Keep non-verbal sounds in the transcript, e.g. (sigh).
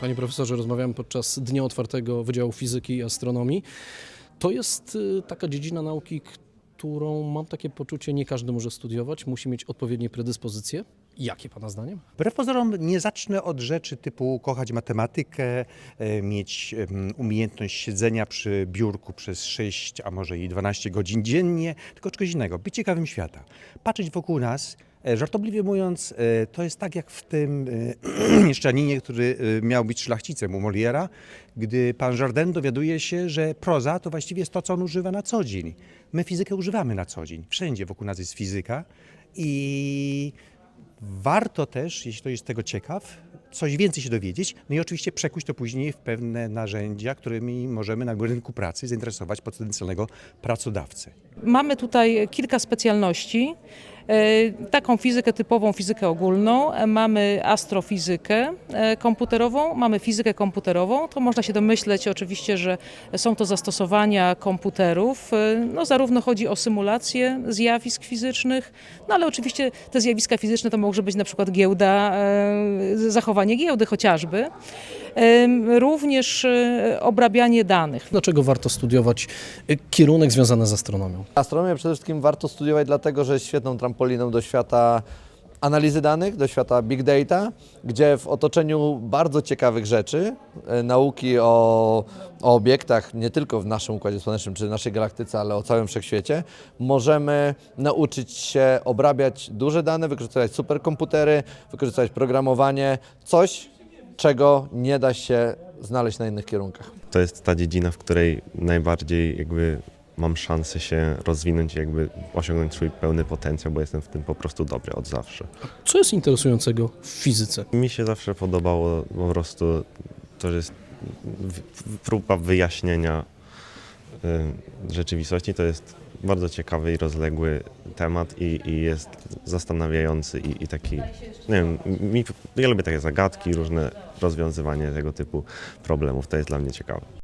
Panie profesorze, rozmawiałem podczas Dnia Otwartego Wydziału Fizyki i Astronomii. To jest y, taka dziedzina nauki, którą mam takie poczucie, nie każdy może studiować, musi mieć odpowiednie predyspozycje. Jakie Pana zdaniem? Wbrew pozorom nie zacznę od rzeczy typu kochać matematykę, e, mieć umiejętność siedzenia przy biurku przez 6, a może i 12 godzin dziennie, tylko czegoś innego, być ciekawym świata. Patrzeć wokół nas, żartobliwie mówiąc, e, to jest tak jak w tym e, (clears throat) mieszczaninie, który e, miał być szlachcicem u Moliera, gdy pan Jardin dowiaduje się, że proza to właściwie jest to, co on używa na co dzień. My fizykę używamy na co dzień. Wszędzie wokół nas jest fizyka i Warto też, jeśli ktoś jest tego ciekaw, coś więcej się dowiedzieć, no i oczywiście przekuć to później w pewne narzędzia, którymi możemy na rynku pracy zainteresować potencjalnego pracodawcę. Mamy tutaj kilka specjalności. E, Taką fizykę typową, fizykę ogólną, e, mamy astrofizykę e, komputerową, mamy fizykę komputerową. To można się domyśleć oczywiście, że są to zastosowania komputerów. No, zarówno chodzi o symulację zjawisk fizycznych, no ale oczywiście te zjawiska fizyczne to może być na przykład giełda, zachowanie giełdy chociażby. Również e, obrabianie danych. Dlaczego warto studiować y, kierunek związany z astronomią? Astronomię przede wszystkim warto studiować dlatego, że jest świetną trampoliną do świata analizy danych, do świata big data, gdzie w otoczeniu bardzo ciekawych rzeczy, e, nauki o, o obiektach, nie tylko w naszym Układzie Słonecznym czy naszej galaktyce, ale o całym wszechświecie, możemy nauczyć się obrabiać duże dane, wykorzystywać superkomputery, wykorzystywać programowanie, coś, czego nie da się znaleźć na innych kierunkach. to jest ta dziedzina, w której najbardziej jakby mam szansę się rozwinąć i jakby osiągnąć swój pełny potencjał, bo jestem w tym po prostu dobry od zawsze. Co jest interesującego w fizyce? Mi się zawsze podobało po prostu to, że jest w- próba wyjaśnienia y, rzeczywistości. To jest bardzo ciekawy i rozległy temat i, i jest zastanawiający i, i taki, nie wiem, mi, ja lubię takie zagadki, różne rozwiązywanie tego typu problemów. To jest dla mnie ciekawe.